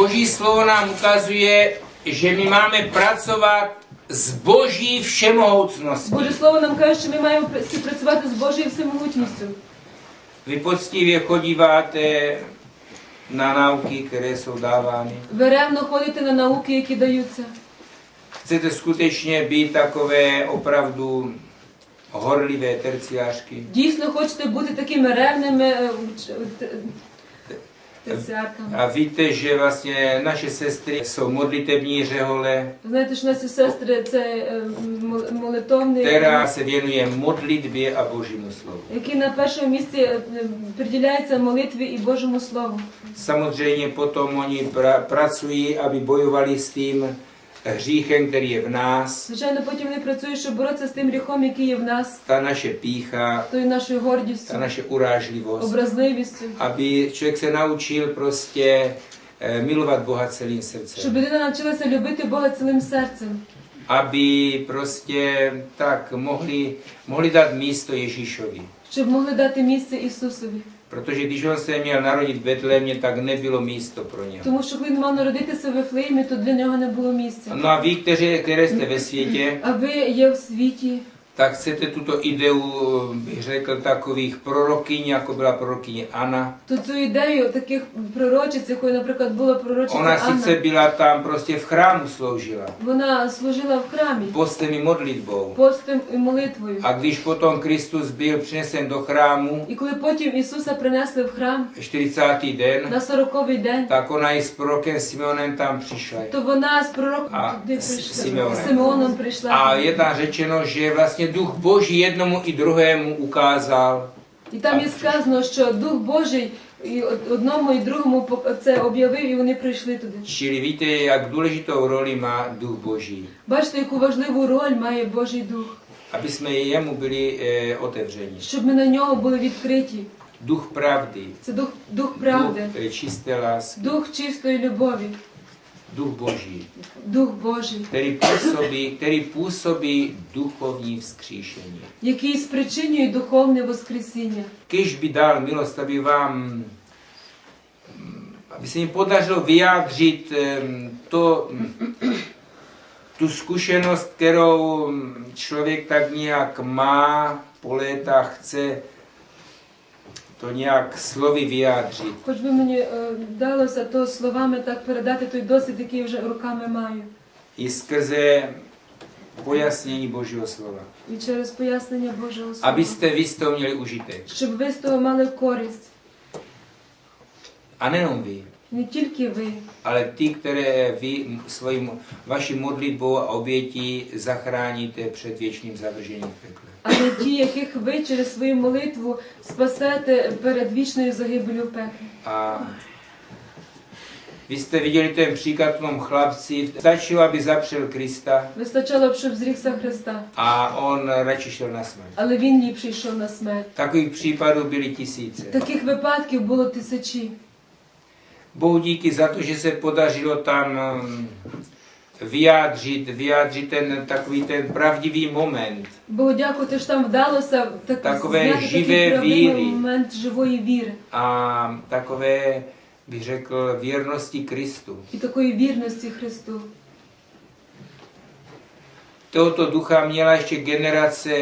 Boží slovo nám ukazuje, že my máme pracovat z Boží všemohoucnosti. Боже Слово нам каже, що ми маємо співпрацювати з Божою всемогутністю. Vy poctivě chodíváte na nauky, které jsou dávány. Ви ревно ходите на науки, які даються. Chcete skutečně být takové opravdu horlivé terciářky. Дійсно хочете бути такими ревними A víte, že vlastně naše sestry jsou modlitební řehole, Ви Знаєте, що наші сестри це е, мол- молитовні, která se věnuje modlitbě a Božímu slovu. які на першому місці е, приділяються молитві і Божому Слову. Samozřejmě potom oni pra, pracují, aby bojovali s tím hříchem, který je v nás, Звичайно, потім вони працюють, щоб боротися з тим гріхом, який є в нас, ta naše pícha, тою нашою гордістю, ta naše urážlivost. образливістю. Aby člověk se naučil prostě eh, milovat Boha celým srdcem. Щоб людина навчилася любити Бога цілим серцем, Aby prostě tak mohli, mohli dát místo Ježíšovi. щоб могли dати місце Ісусові. Protože když on se měl narodit v Betlémě, tak nebylo místo pro něho. Тому що коли він мав народитися в Вифлеємі, то для нього не було місця. No a vy, kteří, které jste ve světě, А ви є в світі, tak chcete tuto ideu, bych řekl, takových prorokyň, jako byla prorokyně Anna. то цю ідею таких пророчиць, якою, наприклад, була пророчиця Ona sice Анна, byla tam, prostě v chrámu sloužila, вона служила в храмі postem i modlitbou. постом і молитвою. A když potom Kristus byl přinesen do chrámu, І коли потім Ісуса принесли в храм 40. den, на сороковий день, tak ona i s prorokem Simonem tam přišla. то вона з пророком А, туди з прийшла, Симеоном. з Симеоном A прийшла. je tam řečeno, že vlastně duch Boží jednomu i druhému ukázal, І там є сказано, що Дух Божий і одному і другому це об'явив, і вони прийшли туди. Čili víte, jak důležitou roli má duch Boží. Бачите, яку важливу роль має Божий Дух, Aby jsme jemu byli e, otevřeni. щоб ми на нього були відкриті. Duch pravdy, Це дух, дух правди, e, čisté lásky, дух чистої любові, duch Boží. Duch Boží. Který působí, který působí duchovní vzkříšení. Jaký zpříčinuje duchovné vzkříšení. Když by dal milost, aby vám aby se mi podařilo vyjádřit to, tu zkušenost, kterou člověk tak nějak má po léta, chce to nějak slovy vyjádřit. Хоч би мені е, вдалося то словами так передати той досвід, який вже руками маю. I skrze pojasnění Božího slova. І через пояснення Божого Слова. Abyste vy z toho měli užitek. Щоб ви з того мали користь. A nejenom vy, Не тільки ви, ale ty, které vy svým, vaší modlitbou a obětí zachráníte před věčným zavržením але ті, яких ви через свою молитву спасете перед вічною загибелю в пеклі. A vy jste viděli ten příklad v tom chlapci, stačilo, aby zapřel Krista Вистачало б, щоб зрікся Христа, a on radši šel na smrt. але він ліпше йшов на смерть. Takových případů byly tisíce. Таких випадків було тисячі. Bohu díky za to, že se podařilo tam um, vyjádřit, vyjádřit ten takový ten pravdivý moment. Богу дякувати, що там вдалося так, Такове зняти живе такий правдивий віри. момент живої віри a takové, bych řekl, věrnosti Kristu. і такої вірності Христу. Tohoto ducha měla ještě generace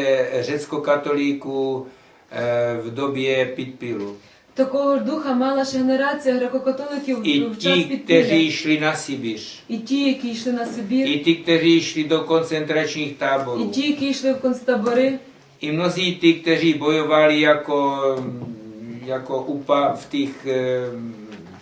řecko-katolíků eh, v době Pitpilu. Такого ж духа мала ще генерація греко-католиків I в час ti, підпілля. kteří šli na Sibiř. І ті, які йшли на Сибір, I ti, kteří šli do koncentračních і táborů. ті, які йшли в концтабори, I mnozí ty, kteří bojovali як, jako upa v těch,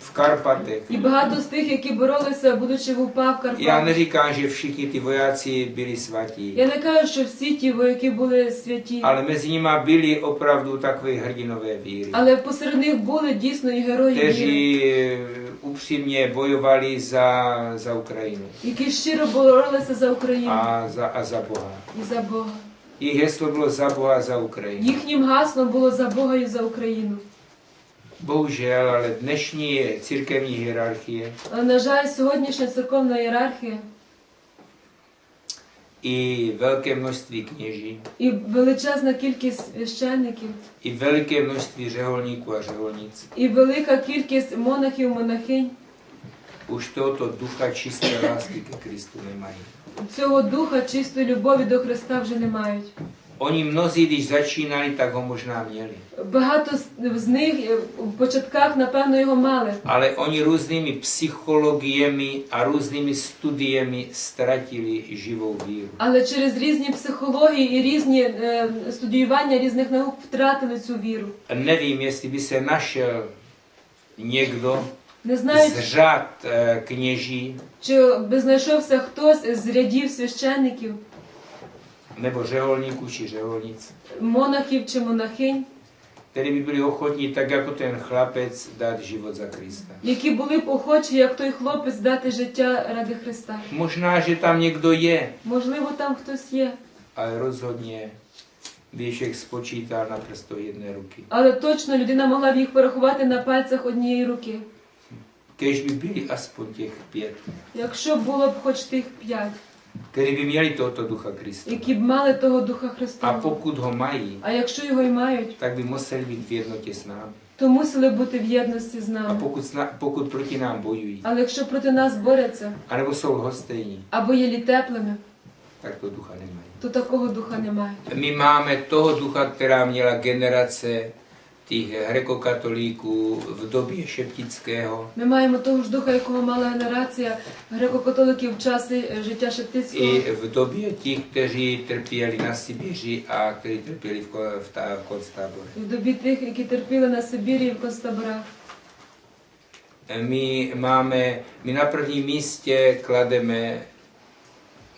v Karpatech. і багато з тих, які боролися, будучи в УПА в Карпатах. neříkám, že všichni ty vojáci byli svatí. Я не кажу, що всі ті вояки були святі, Ale mezi nimi byli opravdu takové hrdinové víry, але посеред них були дійсно і герої віри, kteří eh, upřímně bojovali za, za Ukrajinu які щиро боролися за Україну a za, a za Boha. і за Бога. Heslo bylo za Boha a za Ukrajinu. Їхнім гаслом було за Бога і за Україну. Bohužel, ale dnešní církevní hierarchie на жаль, сьогоднішня церковна ієрархія i velké množství kněží, і величезна кількість священників, i veliké množství řeholníků a řeholnic і велика кількість монахів, монахинь už tohoto ducha čisté lásky ke Kristu nemají. Цього духа чистої любові до Христа вже не мають. Oni mnozí, když začínali, tak ho možná měli. Багато з- з них е, в початках, напевно, його мали. Ale oni různými psychologiemi a různými studiemi ztratili živou víru. Але через різні психології і різні е, студіювання різних наук втратили цю віру. Nevím, jestli by se našel někdo Не знають, z řad eh, kněží чи би знайшовся хтось з рядів священників, nebo řeholníků či řeholnic, монахів чи монахинь, kteří by byli ochotní, tak jako ten chlapec, dát život za Krista. які були б охочі, як той хлопець, dати життя ради Христа. Možná, že tam někdo je, Можливо, там хтось є, ale rozhodně by všech spočítal na prsto jedné ruky. але точно людина могла б їх порахувати на пальцях однієї руки. Kež by byli aspoň těch pět, Якщо було б хоч тих п'ять, kteří by měli tohoto ducha Krista. які б mали того Духа A Христового. pokud ho mají, А якщо його й мають, tak by museli být v jednotě s námi. то мусили бути в єдності з нами. pokud, sna- pokud proti nám bojují, Але якщо проти нас борються anebo jsou lhostejní, або є літеплими, tak to ducha nemají. то такого духа немає. My máme toho ducha, která měla generace těch hrekokatolíků v době šeptického Ми маємо того ж духа, якого мала генерація греко-католиків в часи життя Шептицького, i v době těch, kteří trpěli na Sibiři a kteří trpěli v, ko- v, ta, v konцтаборі. і в добі тих, які терпіли на Сибірі і в концтаборах. My máme, my na prvním místě klademe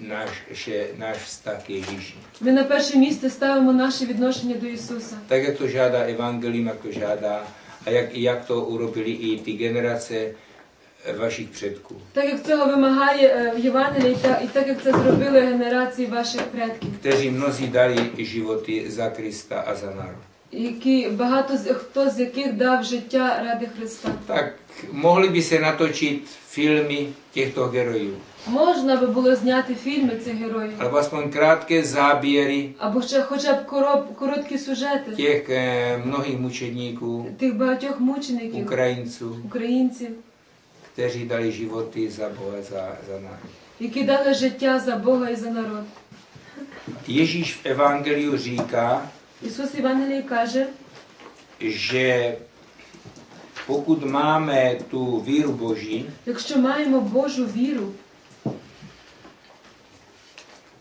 náš, že, náš vztah k Ježíši. Ми на перше місце ставимо наше відношення до Ісуса. Jak to žádá evangelium, jak to žádá a jak, jak to urobili i ty generace eh, vašich předků. Так як цього вимагає е, Євангелія, і так, і так як це зробили генерації ваших предків, kteří mnozí dali životy za Krista a za národ. які багато з хто з яких дав життя ради Христа. Tak mohli by se natočit filmy těchto herojů, Можна би було зняти фільми цих героїв, alebo aspoň krátké záběry або ще хоча б короб, короткі сюжети. Těch eh, mnohých mučedníků, тих багатьох мучеників, Ukrajinců, українців, kteří dali životy za Boha, za, za národ. які дали життя за Бога і за народ. Ježíš v Evangeliu říká, Ісус Євангелій каже, že pokud máme tu víru Boží якщо маємо Божу віру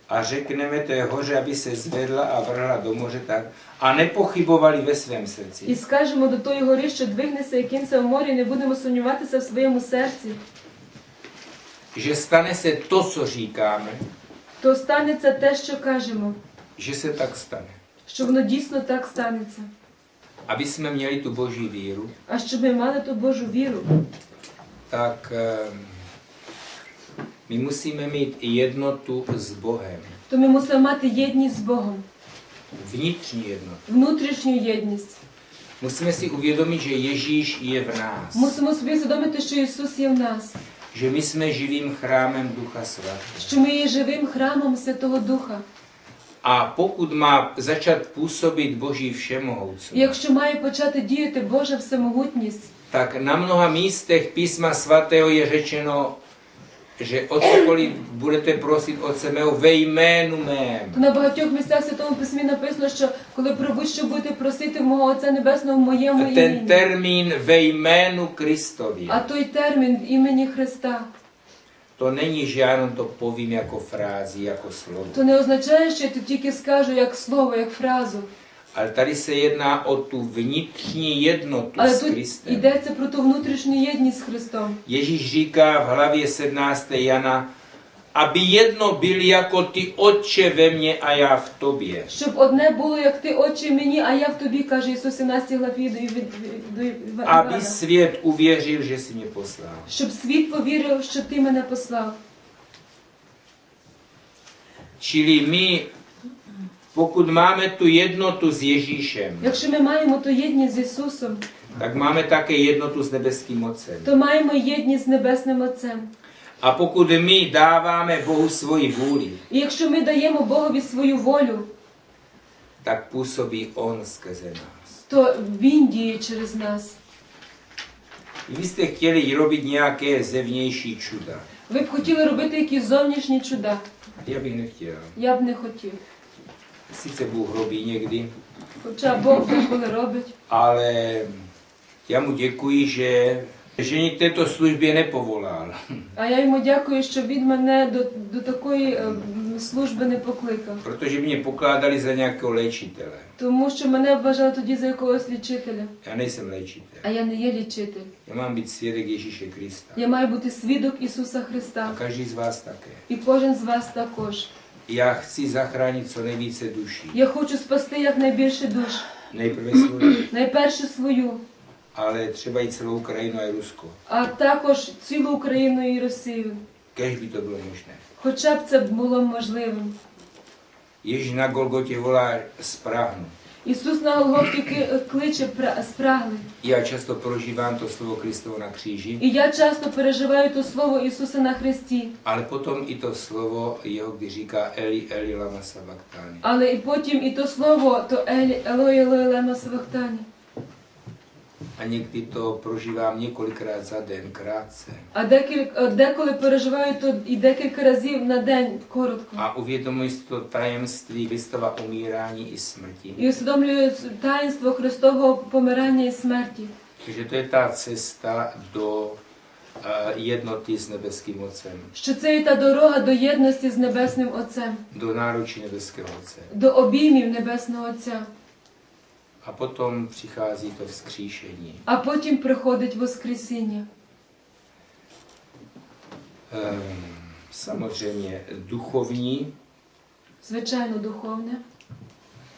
a řekneme té hoře, aby se zvedla a vrhla do moře tak, a nepochybovali ve svém srdci, і скажемо до тої гори, що двигнеться і кинеться в морі, не будемо сумніватися в своєму серці, že stane se to, co říkáme, то станеться те, що кажемо, že se tak stane. що воно дійсно так станеться. Aby jsme měli tu boží víru, А щоб ми мали ту Божу віру, tak eh, my musíme mít jednotu s Bohem. то ми мусимо мати єдність з Богом, Vnitřní jednotu. внутрішню єдність. Musíme si uvědomit, že Ježíš je v nás. Мусимо собі усвідомити, що Ісус є в нас, Že my jsme živým chrámem Ducha Svatého. що ми є живим храмом Святого Духа. A pokud má začat působit Boží všemohoucnost, І якщо має почати діяти Божа всемогутність, tak na mnoha místech písma svatého je řečeno, že o cokoliv budete prosit Otce mého ve jménu mém, на багатьох місцях Святому Письмі написано, що коли про будь-що будете просити мого Отця Небесного в моєму ten імені. termín ve jménu Kristově, А той термін в імені Христа, to není, že já jenom to povím jako frázi, jako slovo. то не означає, що я тут тільки скажу як слово, як фразу. Ale tady se jedná o tu vnitřní jednotu Але s Kristem. йдеться про ту внутрішню єдність з Христом. Ježíš říká v hlavě 17. Jana, aby jedno byl jako ty otče ve mně a já v tobě. Щоб одне було, як ти, Отче, мені, а я в тобі, каже Ісус 17 главі до, Іві- до Іва- Aby Івана. svět uvěřil, že jsi mě poslal. Щоб світ повірив, що ти мене послав. Čili my, pokud máme tu jednotu s Ježíšem, Якщо ми маємо ту єдність з Ісусом, tak máme také jednotu s nebeským Otcem. то маємо єдність з Небесним Отцем. A pokud my dáváme Bohu svoji vůli, І якщо ми даємо Богові свою волю, tak působí On skrze nás. то Він діє через нас. Vy jste chtěli robit nějaké zevnější čuda. Ви б хотіли робити якісь зовнішні чуда. Já bych nechtěl. Я б не хотів. Sice Bůh robí někdy, Бог деколи робить. ale já mu děkuji, že, že mě k této službě nepovolal. А я йому дякую, що він мене до, до такої служби не покликав. Protože mě pokládali za nějakého léčitele. Тому що мене вважали тоді за якогось лічителя. Já nejsem léčitel. А я не є лічитель. Já mám být svědek Ježíše Krista. Я маю бути свідок Ісуса A Христа. každý z vás také. І кожен з вас також. Já chci zachránit co nejvíce duší. Я хочу спасти якнайбільше душ. Найперше свою, ale třeba i celou Ukrajinu a i а також цілу Україну і Росію. Kež by to bylo možné. Хоча б це було можливим. Ježíš na Golgotě volá spráhnu. Ісус на Голгофі кличе пра- спрагли. Já často prožívám to slovo Kristovo na kříži, І я часто переживаю то слово Ісуса на Христі, Але потім і то слово його, де říká Eli, Eli, lama sabachthani. але і потім і то слово, то Елі, Елой, Елой, Лема Савахтані. A někdy to prožívám několikrát za den, krátce. А декілька, деколи переживаю то і декілька разів на день коротко. A uvědomuji si to tajemství Kristova umírání i smrti. І усвідомлюю таїнство Христового помирання і смерті. Takže to je ta cesta do eh, jednoty s nebeským Otcem, Що це і та дорога до єдності з Небесним Отцем, do náručí nebeského Otce. до обіймів Небесного Отця. A potom přichází to vzkříšení. А потім приходить Воскресіння. Ehm, samozřejmě duchovní Звичайно, духовне.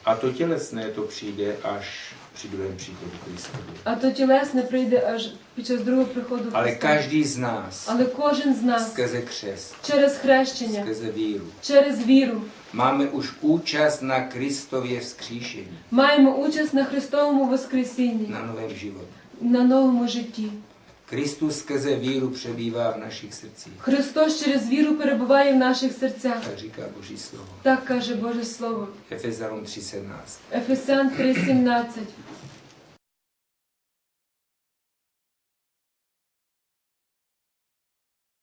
a to tělesné to přijde až při druhém příchodu Kristovi. А то тілесне прийде аж під час другого приходу Ale Христа. každý z nás Але кожен з нас skrze křest, через хрещення, skrze víru, через віру máme už účast na Kristově vzkříšení, маємо участь на Христовому Воскресінні, na novém životě. на новому житті. Kristus skrze víru přebývá v našich srdcích. Христос через віру перебуває в наших серцях. Tak říká Boží slovo. Так каже Боже Слово. Efezanům 3.17. Ефесян 3,17.